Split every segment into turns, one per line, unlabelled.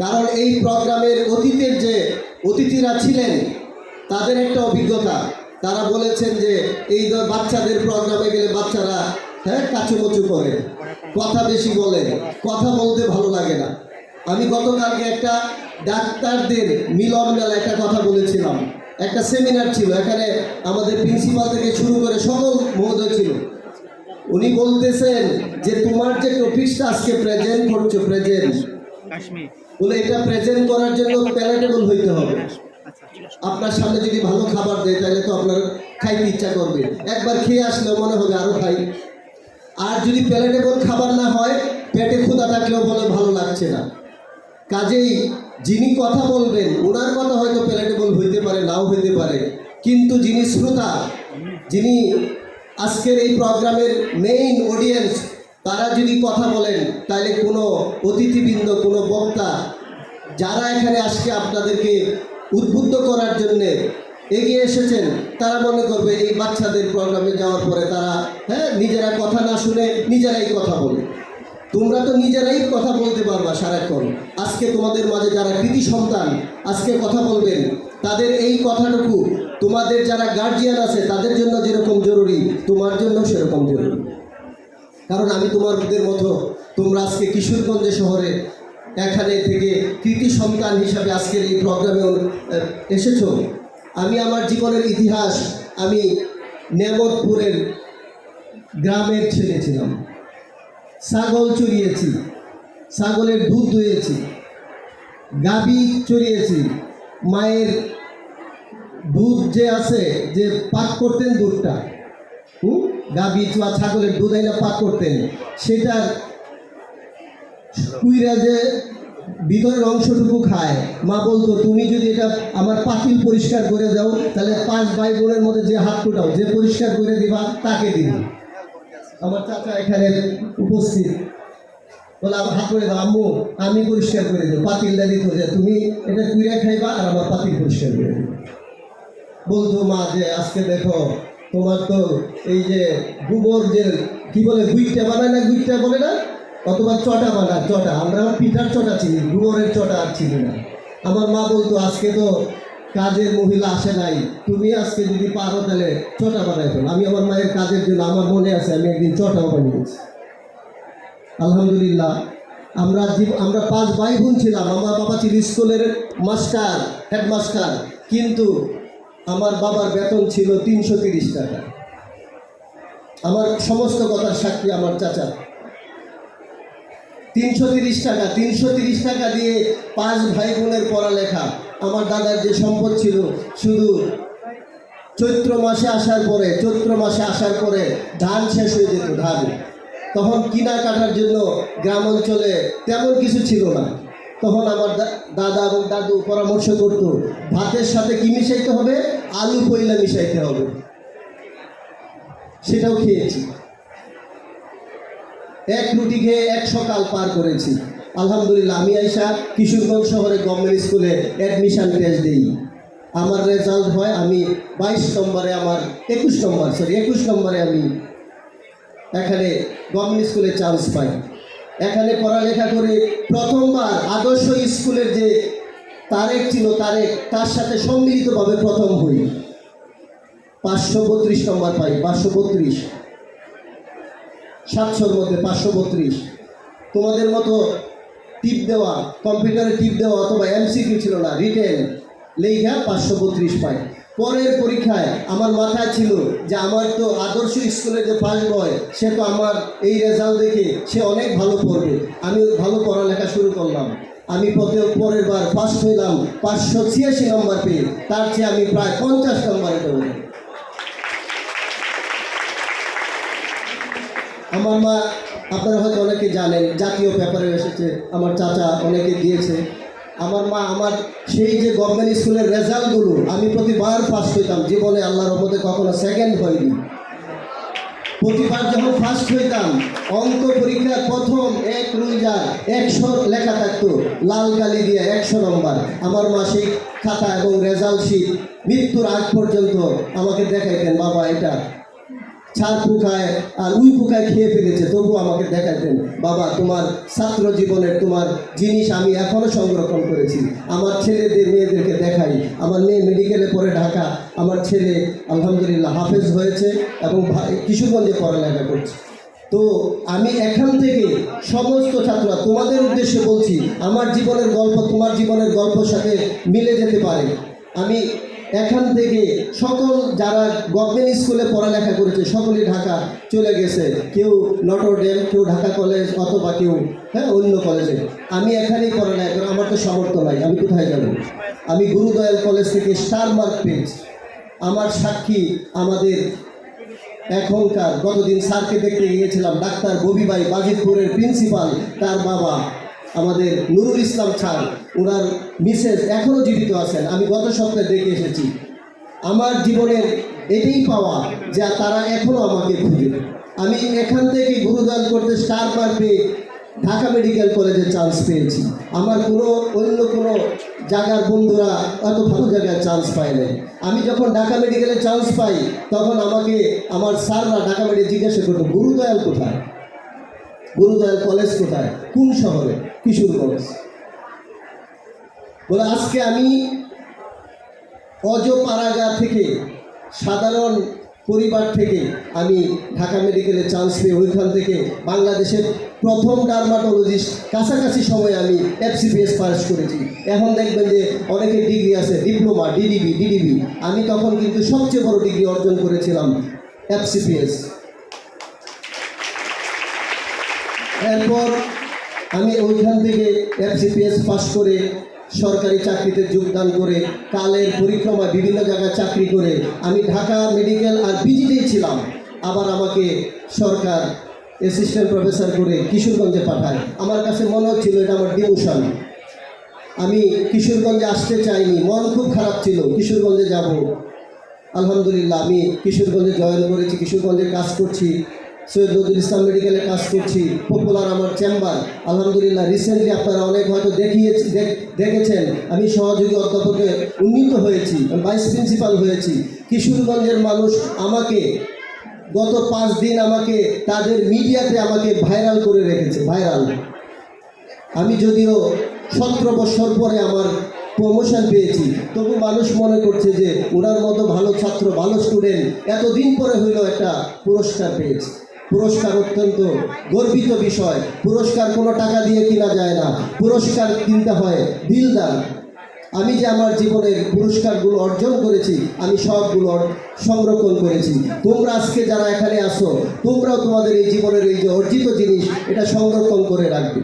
কারণ এই প্রোগ্রামের অতীতের যে অতিথিরা ছিলেন, তাদের একটা অভিজ্ঞতা। তারা বলেছেন যে, এই বাচ্চাদের প্রোগ্রামে গেলে বাচ্চারা হ্যাঁ কাচুমচু করে। কথা বেশি বলে, কথা বলতে ভালো লাগে না। আমি গতকালকে একটা ডাক্তারদের মিলন মেলা একটা কথা বলেছিলাম। একটা সেমিনার ছিল, এখানে আমাদের প্রিন্সিপাল থেকে শুরু করে সকল মহোদয় ছিল। উনি বলতেছেন যে, তোমার যে টপিকসটা আজকে প্রেজেন্ট করছ প্রেজেন্ট এটা প্রেজেন্ট করার জন্য প্যালেটেবল হইতে হবে।
আচ্ছা
আপনার সামনে যদি ভালো খাবার দেয় তাহলে তো আপনার খাইতে ইচ্ছা করবে। একবার খেয়ে আসলেও মনে হবে আরও খাই। আর যদি প্যালেটেবল খাবার না হয় পেটে ক্ষুধা থাকলেও বলে ভালো লাগছে না। কাজেই যিনি কথা বলবেন ওনার কথা হয়তো প্যালেটেবল হইতে পারে নাও হইতে পারে। কিন্তু যিনি শ্রোতা যিনি আজকের এই প্রোগ্রামের মেইন অডিয়েন্স তারা যদি কথা বলেন তাহলে কোনো অতিথিবৃন্দ, কোনো বক্তা যারা এখানে আজকে আপনাদেরকে উদ্বুদ্ধ করার জন্যে এগিয়ে এসেছেন, তারা মনে করবে এই বাচ্চাদের প্রোগ্রামে যাওয়ার পরে তারা হ্যাঁ নিজেরা কথা না শুনে নিজেরাই কথা বলে। তোমরা তো নিজেরাই কথা বলতে পারবা সারাক্ষণ। আজকে তোমাদের মাঝে যারা কৃতি সন্তান, আজকে কথা বলবেন, তাদের এই কথাটুকু তোমাদের যারা গার্জিয়ান আছে, তাদের জন্য যেরকম জরুরি, তোমার জন্য সেরকম জরুরি। কারণ আমি তোমাদের মতো। তোমরা আজকে কিশোরগঞ্জ শহরে এখানে থেকে কৃতি সন্তান হিসাবে আজকের এই প্রোগ্রামে এসেছ? আমি আমার জীবনের ইতিহাস, আমি নেমতপুরের গ্রামের ছেলে ছিলাম। ছাগল চড়িয়েছি, ছাগলের দুধ ধুয়েছি গাবি চড়িয়েছি, মায়ের দুধ যে আছে, যে পাক করতেন দুধটা, হুম? গাবি বা ছাগলের দুধ আইনা পাক করতেন। সেটার কুইরা যে ভিতরের অংশটুকু খায়। মা বলতো, তুমি যদি এটা আমার পাতিল পরিষ্কার করে দাও, তাহলে পাঁচ ভাই বোনের মধ্যে যে হাত টুটাও যে পরিষ্কার করে দিবা, তাকে দিবা। আমার চাচা এখানে উপস্থিত। বলে আমার হাত করে দাও, আম্মু, আমি পরিষ্কার করে দেবো। পাতিলটা দিত যে, তুমি এটা কুইরা খাইবা আর আমার পাতিল পরিষ্কার করে দেবো। বলতো মা যে, আজকে দেখো তোমার তো এই যে গোবর যে কি বলে গুইটটা বানায় না গুইটটা বলে না? অথবা চটা বানায়, চটা। আমরা পিঠার চটা চিনি, গোবরের চটা আর চিনি না। আমার মা বলতো, আজকে তো কাজের মহিলা আসে নাই। তুমি আজকে যদি পারো তাহলে চটা বানাই ফেলো। আমি আমার মায়ের কাজের জন্য, আমার মনে আছে, আমি একদিন চটাও বানিয়েছি। আলহামদুলিল্লাহ, আমরা আমরা পাঁচ ভাই বোন ছিলাম। আমার বাবা ছিল স্কুলের মাস্টার, হেডমাস্টার। কিন্তু আমার বাবার বেতন ছিল তিনশো তিরিশ টাকা। আমার সমস্ত কথার সাক্ষী আমার চাচা। তিনশো তিরিশ টাকা, তিনশো তিরিশ টাকা দিয়ে পাঁচ ভাই বোনের পড়ালেখা, আমার দাদার যে সম্পদ ছিল, শুধু চৈত্র মাসে আসার পরে, চৈত্র মাসে আসার পরে ধান শেষ হয়ে যেত ধান। তখন কিনা কাটার জন্য গ্রাম অঞ্চলে তেমন কিছু ছিল না। তখন আমার দাদা এবং দাদু পরামর্শ করত, ভাতের সাথে কি মিশাইতে হবে? আলু পয়লা মিশাইতে হবে। সেটাও খেয়েছি। এক রুটি খেয়ে এক সকাল পার করেছি। আলহামদুলিল্লাহ, আমি আইসা কিশোরগঞ্জ শহরে গভর্নমেন্ট স্কুলে অ্যাডমিশান টেস্ট দিই। আমার রেজাল্ট হয়, আমি বাইশ নম্বরে, আমার একুশ নম্বর সরি একুশ নম্বরে আমি এখানে গভর্নমেন্ট স্কুলে চান্স পাই। এখানে পড়ালেখা করে প্রথমবার আদর্শ স্কুলের যে তারেক ছিল তারেক, তার সাথে সম্মিলিতভাবে প্রথম হই। পাঁচশো বত্রিশ নম্বর পাই, পাঁচশো বত্রিশ। সাতশোর মধ্যে পাঁচশো বত্রিশ। তোমাদের মতো টিপ দেওয়া, কম্পিউটারে টিপ দেওয়া অথবা এমসিকিউ ছিল না রিটেন লেখা পাঁচশো বত্রিশ পাই। পরের পরীক্ষায় আমার মাথায় ছিল যে আমার তো আদর্শ স্কুলে যে ফার্স্ট বয় সে তো আমার এই রেজাল্ট দেখে সে অনেক ভালো পড়বে। আমি ভালো পড়ালেখা শুরু করলাম। আমি পথে পরের বার ফার্স্ট হইলাম পাঁচশো ছিয়াশি নম্বর পেয়ে। তার চেয়ে আমি প্রায় পঞ্চাশ নম্বরে পেলাম আমার মা, আপনারা হয়তো অনেকে জানেন, জাতীয় পেপারে এসেছে, আমার চাচা অনেকে দিয়েছে। আমার মা, আমার সেই যে গভর্নমেন্ট স্কুলের রেজাল্টগুলো আমি প্রতিবার ফার্স্ট হইতাম। জীবনে আল্লাহর মধ্যে কখনো সেকেন্ড হয়নি। প্রতিবার যখন ফার্স্ট হইতাম অঙ্ক পরীক্ষার প্রথম এক রুইজার একশো লেখা থাকতো, লাল কালি দিয়ে একশো নম্বর আমার মাসিক খাতা এবং রেজাল্ট শিট মৃত্যুর আগ পর্যন্ত আমাকে দেখাইতেন, বাবা, এটা ছাড় পোকায় আর উই পোকায় খেয়ে ফেলেছে, তবু আমাকে দেখাতেন, বাবা, তোমার ছাত্র জীবনের তোমার জিনিস আমি এখনও সংরক্ষণ করেছি। আমার ছেলেদের, মেয়েদেরকে দেখাই। আমার মেয়ে মেডিকেলে পড়ে ঢাকা। আমার ছেলে, আলহামদুলিল্লাহ, হাফেজ হয়েছে এবং কিশোরগঞ্জে পড়ালেখা করছে। তো আমি এখান থেকে সমস্ত ছাত্ররা, তোমাদের উদ্দেশ্যে বলছি, আমার জীবনের গল্প, তোমার জীবনের গল্পের সাথে মিলে যেতে পারে। আমি এখান থেকে সকল যারা গভর্নমেন্ট স্কুলে পড়ালেখা করেছে, সকলেই ঢাকা চলে গেছে। কেউ নটরডেম কেউ ঢাকা কলেজ অথবা কেউ হ্যাঁ অন্য কলেজে। আমি এখানেই পড়ালেখা করি, আমার তো সামর্থ্য নাই, আমি কোথায় যাব? আমি গুরুদয়াল কলেজ থেকে স্টার মার্ক পেয়েছি। আমার সাক্ষী আমাদের এখনকার, গতদিন স্যারকে দেখতে গিয়েছিলাম, ডাক্তার ববিবাই বাজিতপুরের প্রিন্সিপাল, তার বাবা। আমাদের নুরুল ইসলাম খান ওনার মিসেস এখনও জীবিত আছেন, আমি গত সপ্তাহে দেখে এসেছি। আমার জীবনের এটাই পাওয়া যে তারা এখনও আমাকে খুঁজে। আমি এখান থেকে গুরুদান করতে স্টার পেয়ে ঢাকা মেডিকেল কলেজে চান্স পেয়েছি। আমার কোনো অন্য কোনো জায়গার বন্ধুরা অত ভালো জায়গায় চান্স পায় নাই। আমি যখন ঢাকা মেডিকেলে চান্স পাই, তখন আমাকে, আমার স্যাররা ঢাকা মেডিকেল জিজ্ঞাসা করতো, গুরুদয়াল কোথায়? গুরুদয়াল কলেজ কোথায়? কোন শহরে? কিশোর কলেজ। বলে, আজকে আমি অজপাড়াগা থেকে, সাধারণ পরিবার থেকে আমি ঢাকা মেডিকেলে চান্স পেয়ে ওইখান থেকে বাংলাদেশের প্রথম ডার্মাটোলজিস্ট কাছাকাছি সময়ে আমি এফসিপিএস পাস করেছি। এখন দেখবেন যে অনেকে ডিগ্রি আছে ডিপ্লোমা ডিডিবি ডিডিবি আমি তখন কিন্তু সবচেয়ে বড় ডিগ্রি অর্জন করেছিলাম এফসিপিএস এরপর আমি ওইখান থেকে এফসিপিএস পাস করে সরকারি চাকরিতে যোগদান করে কালের পরিক্রমা বিভিন্ন জায়গায় চাকরি করে আমি ঢাকা মেডিকেল আর পিজিতেই ছিলাম। আবার আমাকে সরকার অ্যাসিস্ট্যান্ট প্রফেসর করে কিশোরগঞ্জে পাঠায়। আমার কাছে মনে হচ্ছিল এটা আমার ডিমোশন আমি কিশোরগঞ্জে আসতে চাইনি, মন খুব খারাপ ছিল, কিশোরগঞ্জে যাব। আলহামদুলিল্লাহ, আমি কিশোরগঞ্জে জয়েন করেছি, কিশোরগঞ্জে কাজ করছি। সৈয়দ নজরুল ইসলাম মেডিকেলে কাজ করছি পপুলার আমার চেম্বার। আলহামদুলিল্লাহ রিসেন্টলি আপনারা অনেক হয়তো দেখিয়েছি, দেখ- দেখেছেন, আমি সহযোগী অধ্যাপকে উন্নীত হয়েছি ভাইস প্রিন্সিপাল হয়েছি। কিশোরগঞ্জের মানুষ আমাকে গত পাঁচ দিন আমাকে তাদের মিডিয়াতে আমাকে ভাইরাল করে রেখেছে ভাইরাল আমি যদিও সতেরো বছর পরে আমার প্রমোশন পেয়েছি, তবু মানুষ মনে করছে যে, ওনার মতো ভালো ছাত্র, ভালো স্টুডেন্ট এতদিন পরে হইলেও একটা পুরস্কার পেয়েছি। পুরস্কার অত্যন্ত গর্বিত বিষয়। পুরস্কার কোনো টাকা দিয়ে কিনা যায় না। পুরস্কার কিনতে হয় দিলদার। আমি যে আমার জীবনের পুরস্কারগুলো অর্জন করেছি, আমি সবগুলো সংরক্ষণ করেছি। তোমরা আজকে যারা এখানে আসো তোমরাও তোমাদের এই জীবনের এই যে অর্জিত জিনিস, এটা সংরক্ষণ করে রাখবে।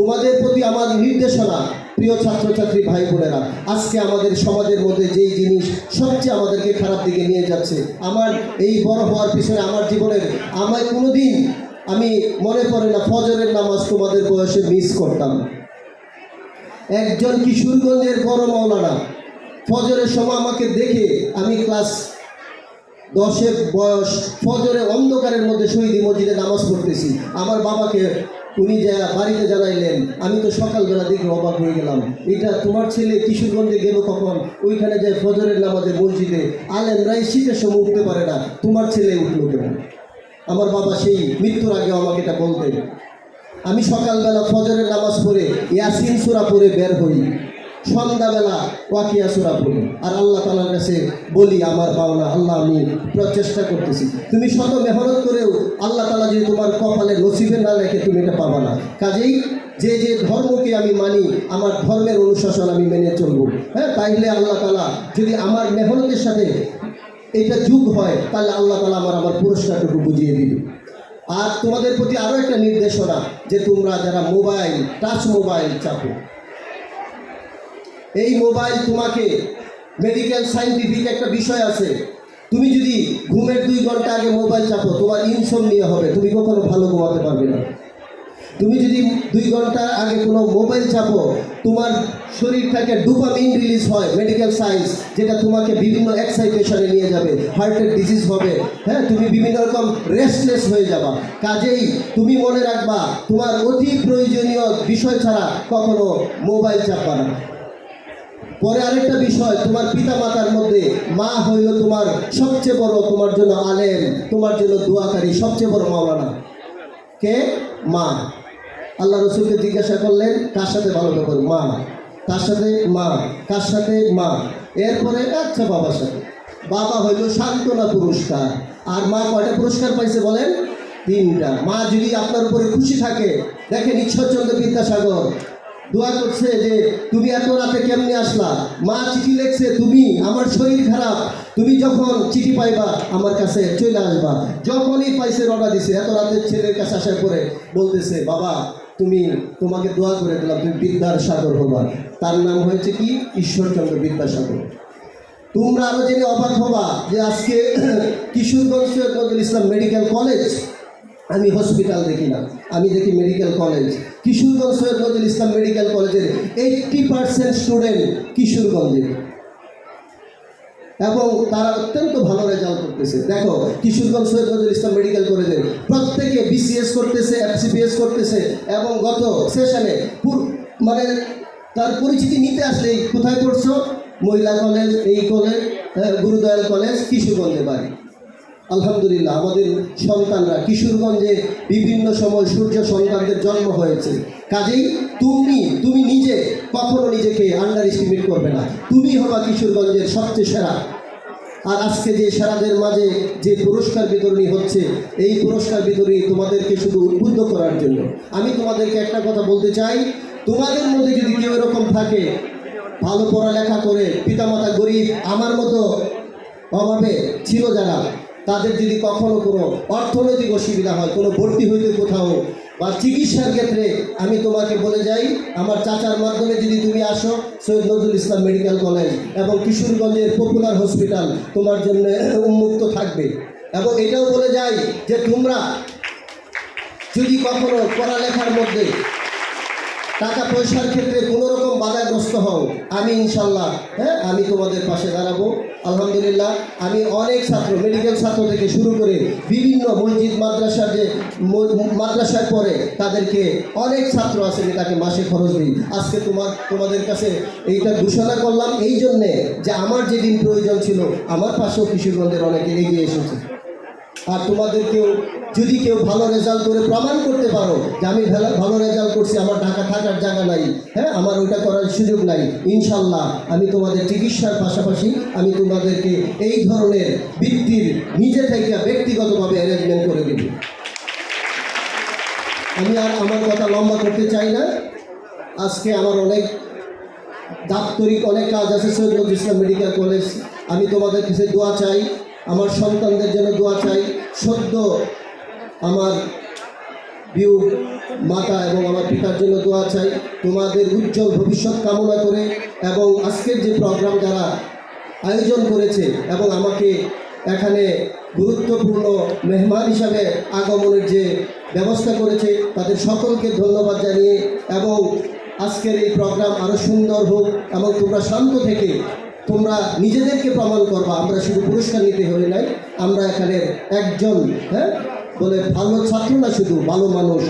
তোমাদের প্রতি আমার নির্দেশনা, প্রিয় ছাত্রছাত্রী ভাই বোনেরা, আজকে আমাদের সমাজের মধ্যে যেই জিনিস সবচেয়ে আমাদেরকে খারাপ দিকে নিয়ে যাচ্ছে, আমার এই বড় হওয়ার পিছনে আমার জীবনের আমার কোনোদিন আমি মনে পড়ে না, ফজরের নামাজ তোমাদের বয়সে মিস করতাম। একজন কিশোরগঞ্জের বড় মৌলানা, ফজরের সময় আমাকে দেখে আমি ক্লাস দশের বয়স, ফজরে অন্ধকারের মধ্যে শহীদ মসজিদে নামাজ পড়তেছি। আমার বাবাকে উনি যা বাড়িতে জানাইলেন, আমি তো সকালবেলা দেখে অবাক হয়ে গেলাম। এটা তোমার ছেলে কিশোরগঞ্জে গেল তখন ওইখানে যায় ফজরের নামাজে মসজিদে। আলেমরাই শীতের সময় উঠতে পারে না। তোমার ছেলে উঠল কেন আমার বাবা সেই মৃত্যুর আগে আমাকে এটা বলতেন। আমি সকালবেলা ফজরের নামাজ পড়ে ইয়াসিন সুরা পরে বের হই। সন্ধ্যাবেলা ওয়াকিয়া সুরা পড়ি। আর আল্লাহ তালার কাছে বলি, আমার পাওনা, আল্লাহ আমি প্রচেষ্টা করতেছি। তুমি শত মেহনত করেও আল্লাহ তালা যদি তোমার কপালে নসিবে না লেখে তুমি এটা পাবা না। কাজেই যে যে ধর্মকে আমি মানি, আমার ধর্মের অনুশাসন আমি মেনে চলবো। হ্যাঁ তাইলে আল্লাহ তালা যদি আমার মেহনতের সাথে এটা যুগ হয়, তাহলে আল্লাহ তালা আমার আমার পুরস্কারটুকু বুঝিয়ে দিবে। আর তোমাদের প্রতি আরও একটা নির্দেশনা, যে তোমরা যারা মোবাইল, টাচ মোবাইল চাপো। এই মোবাইল তোমাকে মেডিকেল সাইন্টিফিক একটা বিষয় আছে। তুমি যদি ঘুমের দুই ঘণ্টা আগে মোবাইল চাপো, তোমার ইনসোমনিয়া হবে, তুমি কখনো ভালো ঘুমাতে পারবে না। তুমি যদি দুই ঘণ্টা আগে কোনো মোবাইল চাপো, তোমার শরীর থেকে ডুপামিন রিলিজ হয় মেডিকেল সায়েন্স যেটা তোমাকে বিভিন্ন এক্সাইটেশনে নিয়ে যাবে হার্টের ডিজিজ হবে হ্যাঁ তুমি বিভিন্ন রকম রেস্টলেস হয়ে যাবা। কাজেই তুমি মনে রাখবা, তোমার অতি প্রয়োজনীয় বিষয় ছাড়া কখনো মোবাইল চাপবা না। পরে আরেকটা বিষয়, তোমার পিতা মাতার মধ্যে মা হইল তোমার সবচেয়ে বড়, তোমার জন্য আলেম, তোমার জন্য দোয়াকারী, সবচেয়ে বড় মাওলানা। কে? মা। আল্লাহ রসুলকে জিজ্ঞাসা করলেন, কার সাথে ভালো ব্যাপার মা। কার সাথে? মা। কার সাথে? মা। এরপরে আচ্ছা বাবার সাথে। বাবা হইল সান্ত্বনা পুরস্কার। আর মা কয়টা পুরস্কার পাইছে বলেন? তিনটা। মা যদি আপনার উপরে খুশি থাকে, দেখেন ঈশ্বরচন্দ্র বিদ্যাসাগর দোয়া করছে যে তুমি এত রাতে কেমনে আসলা? মা চিঠি লিখছে, তুমি, আমার শরীর খারাপ। তুমি যখন চিঠি পাইবা, আমার কাছে চলে আসবা। যখনই পাইছে, রওনা দিছে। এত রাতে ছেলের কাছে আসার পরে বলতেছে, বাবা, তুমি, তোমাকে দোয়া করে দিলাম, তুমি বিদ্যার সাগর হবা। তার নাম হয়েছে কি? ঈশ্বরচন্দ্র বিদ্যাসাগর। তোমরা আরও জেনে অবাক হবা যে আজকে কিশোরগঞ্জ নজরুল ইসলাম মেডিকেল কলেজ আমি হসপিটাল দেখি না। আমি দেখি medical college Kishoreganj Syed Nazrul Islam medical কলেজের এইটটি পার্সেন্ট স্টুডেন্ট কিশোরগঞ্জের এবং তারা অত্যন্ত ভালো রেজাল্ট করতেছে। দেখো, কিশোরগঞ্জ সৈয়দ নজরুল ইসলাম মেডিকেল কলেজের প্রত্যেকে বিসিএস করতেছে এফসিপিএস করতেছে এবং গত সেশনে মানে তার পরিচিতি নিতে আসলে কোথায় পড়ছো? মহিলা কলেজ এই কলেজ গুরুদয়াল কলেজ কিশোরগঞ্জে বাড়ি। আলহামদুলিল্লাহ, আমাদের সন্তানরা কিশোরগঞ্জে বিভিন্ন সময় সূর্য সন্তানদের জন্ম হয়েছে। কাজেই তুমি তুমি নিজে কখনো নিজেকে আন্ডার এস্টিমেট করবে না। তুমি হবা কিশোরগঞ্জের সবচেয়ে সেরা। আর আজকে যে সেরাদের মাঝে যে পুরস্কার বিতরণী হচ্ছে, এই পুরস্কার বিতরণী তোমাদেরকে শুধু উদ্বুদ্ধ করার জন্য। আমি তোমাদেরকে একটা কথা বলতে চাই, তোমাদের মধ্যে যদি কেউ এরকম থাকে, ভালো পড়ালেখা করে, পিতামাতা গরিব, আমার মতো অভাবে ছিল যারা তাদের যদি কখনো কোনো অর্থনৈতিক অসুবিধা হয়, কোনো ভর্তি হইতে কোথাও বা চিকিৎসার ক্ষেত্রে আমি তোমাকে বলে যাই, আমার চাচার মাধ্যমে যদি তুমি আসো, সৈয়দ নজরুল ইসলাম মেডিকেল কলেজ এবং কিশোরগঞ্জের পপুলার হসপিটাল তোমার জন্য উন্মুক্ত থাকবে। এবং এটাও বলে যাই যে তোমরা যদি কখনো পড়ালেখার মধ্যে টাকা পয়সার ক্ষেত্রে কোনো রকম বাধাগ্রস্ত হও। আমি ইনশাল্লাহ হ্যাঁ আমি তোমাদের পাশে দাঁড়াবো। আলহামদুলিল্লাহ, আমি অনেক ছাত্র মেডিকেল ছাত্র থেকে শুরু করে বিভিন্ন মসজিদ, মাদ্রাসার যে মাদ্রাসায় পড়ে তাদেরকে অনেক ছাত্র আছে যে তাকে মাসে খরচ দিই। আজকে তোমার, তোমাদের কাছে এইটা ঘোষণা করলাম। এই জন্যে যে আমার যেদিন প্রয়োজন ছিল, আমার পাশেও কিশোরগঞ্জের অনেকে এগিয়ে এসেছে। আর তোমাদেরকেও যদি কেউ ভালো রেজাল্ট করে প্রমাণ করতে পারো যে আমি ভালো- রেজাল্ট করছি, আমার ঢাকা থাকার জায়গা নাই হ্যাঁ আমার ওইটা করার সুযোগ নাই, ইনশাল্লাহ আমি তোমাদের চিকিৎসার পাশাপাশি আমি তোমাদেরকে এই ধরনের বৃত্তির নিজে থেকে ব্যক্তিগতভাবে অ্যারেঞ্জমেন্ট করে দেব। আমি আর আমার কথা লম্বা করতে চাই না। আজকে আমার অনেক দাপ্তরিক অনেক কাজ আছে সৈয়দ ইসলাম মেডিকেল কলেজ। আমি তোমাদের কাছে দোয়া চাই। আমার সন্তানদের জন্য দোয়া চাই। সদ্য আমার বিউ মাতা এবং আমার পিতার জন্য দোয়া চাই। তোমাদের উজ্জ্বল ভবিষ্যৎ কামনা করে এবং আজকের যে প্রোগ্রাম যারা আয়োজন করেছে এবং আমাকে এখানে গুরুত্বপূর্ণ মেহমান হিসাবে আগমনের যে ব্যবস্থা করেছে, তাদের সকলকে ধন্যবাদ জানিয়ে এবং আজকের এই প্রোগ্রাম আরও সুন্দর হোক এবং তোমরা শান্ত থেকে তোমরা নিজেদেরকে প্রমাণ করবা, আমরা শুধু পুরস্কার নিতে হলে নাই, আমরা এখানে একজন হ্যাঁ? বলে ভালো ছাত্র না শুধু, ভালো মানুষ।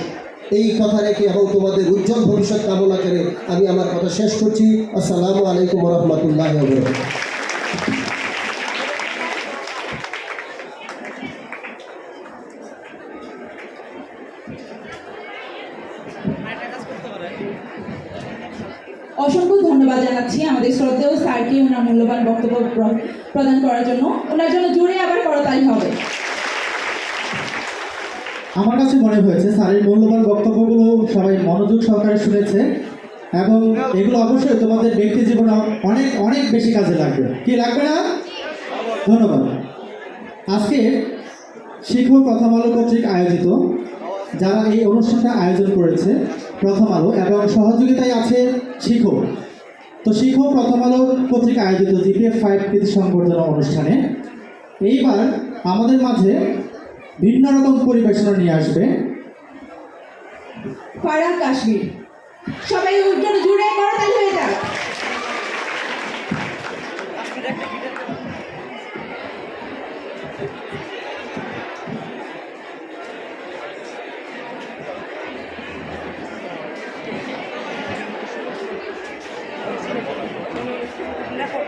এই কথা রেখে এবং তোমাদের উজ্জ্বল ভবিষ্যৎ কামনা করে আমি আমার কথা শেষ করছি। আসসালামু আলাইকুম রহমতুল্লাহ
অসংখ্য ধন্যবাদ জানাচ্ছি আমাদের শ্রদ্ধেয় স্যারকে ওনার মূল্যবান বক্তব্য প্রদান করার জন্য। ওনার জন্য জুড়ে আবার করতালি হবে।
আমার কাছে মনে হয়েছে, স্যারের মূল্যবান বক্তব্যগুলো সবাই মনোযোগ সহকারে শুনেছে এবং এগুলো অবশ্যই তোমাদের ব্যক্তি জীবনে অনেক অনেক বেশি কাজে লাগবে। কি লাগবে না? ধন্যবাদ। আজকে শিক্ষক প্রথম আলো কর্তৃক আয়োজিত, যারা এই অনুষ্ঠানটা আয়োজন করেছে, প্রথম আলো, এবং সহযোগিতায় আছে শিক্ষক তো শিখো প্রথম আলো পত্রিকা আয়োজিত জিপিএফ ফাইভ কৃতি সংবর্ধনা অনুষ্ঠানে এইবার আমাদের মাঝে ভিন্ন রকম পরিবেশনা নিয়ে আসবে।
ফারাক কাশ্মীর। সবাই উজ্জ্বল জুড়ে, করতালি হয়ে যাক। দেখো